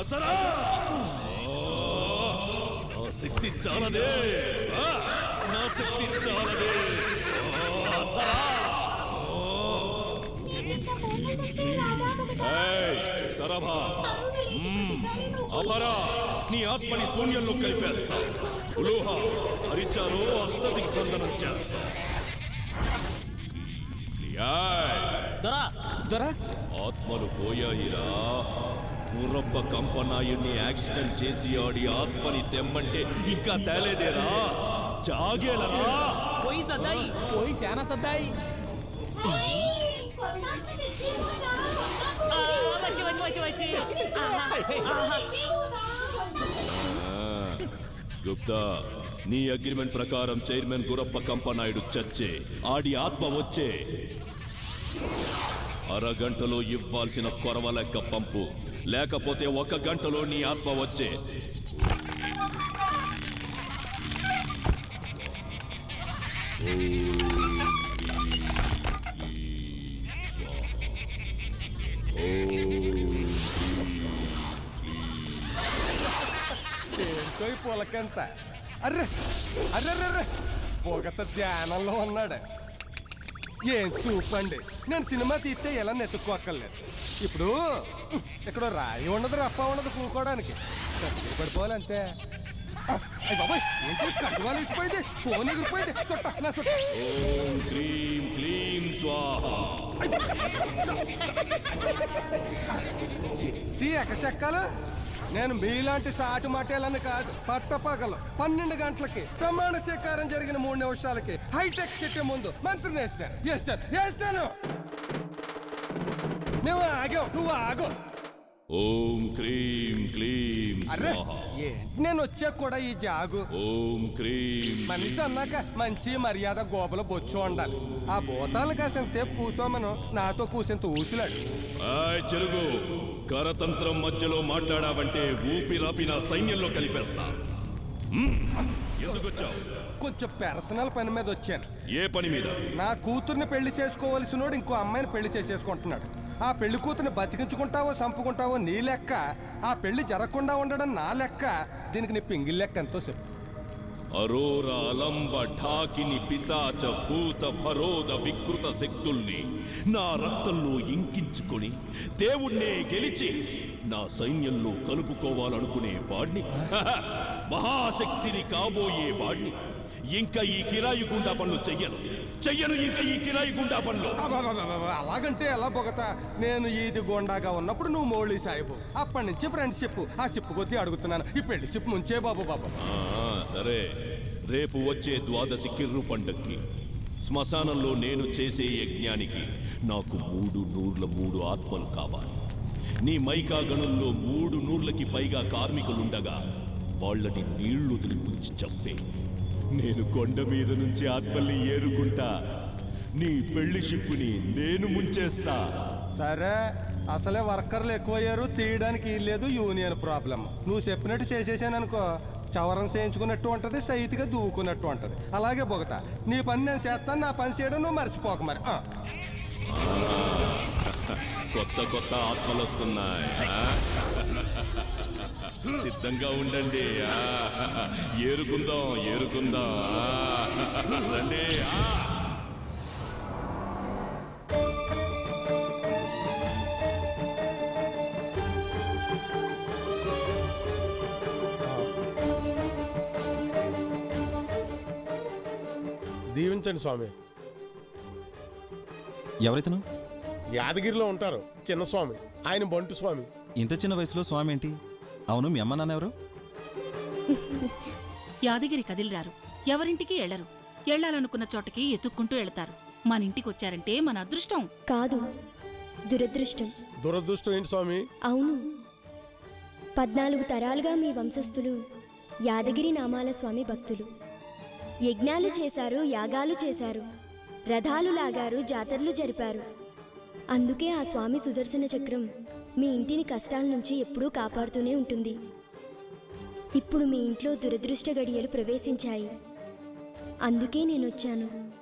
అసరా నా శక్తి చాలదే. నా శక్తి చాలదే. అసరా సరభా అపరా నీ ఆత్మని శూన్యంలో కలిపేస్తా ఉలోహ హరిచారో అష్టదిగ్బంధనం చేస్తా దొరా దొరా ఆత్మలు పోయాయిరా. మురప్ప కంపనాయుడిని యాక్సిడెంట్ చేసి ఆడి ఆత్మని తెమ్మంటే ఇంకా తేలేదేరా? జాగేలరా? పోయి సద్దాయి పోయి శానా సద్దాయి వచ్చి వచ్చి వచ్చి వచ్చి? గుప్తా నీ అగ్రిమెంట్ ప్రకారం చైర్మన్ గురప్ప కంపనాయుడు చచ్చే. ఆడి ఆత్మ వచ్చే. అరగంటలో ఇవ్వాల్సిన కొరవ లెక్క పంపు. లేకపోతే ఒక గంటలో నీ ఆత్మ వచ్చే. పులకంత అర్రే అర్రే పొగత ధ్యానంలో ఉన్నాడు. ఏం సూప్ అండి? నేను సినిమా తీస్తే ఎలా నెత్తుక్కోక్కర్లేదు. ఇప్పుడు ఇక్కడ రాయి ఉండదు రప్ప ఉండదు కూకోవడానికి కత్తిరి పడిపోవాలి అంతే ఆ, అయ్ బాబాయ్ ఏంటి? కట్టువాలు వేసిపోయింది ఫోన్ ఎగిరిపోయింది. చుట్ట నా చుట్ట ఓం క్లీం క్లీం స్వాహ. టీ ఎక్కచెక్కాలు? నేను మీలాంటి సాటు మాటేలని కాదు పట్టపగలు పన్నెండు గంటలకి ప్రమాణ స్వీకారం జరిగిన మూడు నిమిషాలకి హైటెక్ సిటీ ముందు మంత్రిని వేస్తాను వేస్తాను వేస్తాను నువ్వు ఆగావు నువ్వు ఆగో. ఓం క్రీం క్లీం ఏంటి నేను వచ్చాక కూడా ఈ జాగు? ఓం క్రీం మనిషి అన్నాక మంచి మర్యాద గోపల బొచ్చు ఉండాలి. ఆ భూతాలు కాసిన సేపు కూసోమను నాతో కూసింత ఊసిలాడు. ఆయ్ చెరుగు కరతంత్రం మధ్యలో మాట్లాడావంటే ఊపిరాపి నా సైన్యంలో కలిపేస్తా. కొంచెం పర్సనల్ పని మీద వచ్చాను. ఏ పని మీద? నా కూతుర్ని పెళ్ళి చేసుకోవలసినోడు ఇంకో అమ్మాయిని పెళ్ళి చేసేసుకుంటున్నాడు. ఆ పెళ్ళి కూతుని బతికించుకుంటావో చంపుకుంటావో నీ లెక్క. ఆ పెళ్ళి జరగకుండా ఉండడం నా లెక్క. దీనికి నీ పింగిల్ లెక్క ఎంతో చెప్పు. అరోర అలంబ ఢాకిని పిశాచ భూత భరోద వికృత శక్తుల్ని నా రక్తంలో ఇంకించుకొని దేవుణ్ణే గెలిచి నా సైన్యంలో కలుపుకోవాలనుకునే వాడిని మహాశక్తిని కాబోయే వాడిని ఇంకా ఈ కిరాయి గుండా పనులు చెయ్యను. చెయ్యను ఇంకా ఈ కిరాయి గుండా పనులు. అలాగంటే ఎలా బొగత నేను ఈది గోండాగా ఉన్నప్పుడు నువ్వు మౌళి సాహిబు అప్పటి నుంచి ఫ్రెండ్షిప్ ఆ సిప్పు కొద్దీ అడుగుతున్నాను. ఈ పెళ్ళి సిప్పు ముంచే బాబు బాబు. సరే రేపు వచ్చే ద్వాదశి కిర్రు పండక్కి. శ్మశానంలో నేను చేసే యజ్ఞానికి నాకు మూడు నూర్ల మూడు ఆత్మలు కావాలి. నీ మైకా గణంలో మూడు నూర్లకి పైగా కార్మికులుండగా వాళ్ళని నీళ్ళు వదిలిపుచ్చి చంపే. నేను కొండ మీద నుంచి ఆత్మల్ని ఏరుకుంటా. నీ పెళ్ళి షిప్పుని నేను ముంచేస్తా. సరే అసలే వర్కర్లు ఎక్కువయ్యారు తీయడానికి లేదు యూనియన్ ప్రాబ్లం నువ్వు చెప్పినట్టు చేసేసాను అనుకో చవరం చేయించుకున్నట్టు ఉంటుంది సైతిగా దూకున్నట్టు ఉంటుంది అలాగే బొగత నీ పని నేను చేస్తాను నా పని చేయడం నువ్వు మర్చిపోక మరి ఆ. కొత్త కొత్త ఆత్మలు వస్తున్నాయి ఆ? సిద్ధంగా ఉండండి ఆ? ఏరుకుందాం ఏరుకుందాం ఆ? రండి ఆ? దీవించండి స్వామి. ఎవరైతను? యాదగిరిలో ఉంటారు చిన్న స్వామి. ఆయన బంటు స్వామి. ఇంత చిన్న వయసులో స్వామి ఏంటి? అవును మీ అమ్మ నాన్న ఎవరు? యాదగిరి కదిలిరారు. ఎవరింటికి ఎళ్ళరు? ఎళ్ళాలనుకున్న చోటకి ఎత్తుక్కుంటూ వెళతారు మన ఇంటికొచ్చారంటే మన అదృష్టం. కాదు దురదృష్టం. దురదృష్టం ఏంటి స్వామి? అవును. పద్నాలుగు తరాలుగా మీ వంశస్థులు యాదగిరి నామాల స్వామి భక్తులు. యజ్ఞాలు చేశారు యాగాలు చేశారు. రథాలు లాగారు జాతరలు జరిపారు. అందుకే ఆ స్వామి సుదర్శన చక్రం మీ ఇంటిని కష్టాల నుంచి ఎప్పుడూ కాపాడుతూనే ఉంటుంది. ఇప్పుడు మీ ఇంట్లో దురదృష్ట గడియలు ప్రవేశించాయి. అందుకే నేనొచ్చాను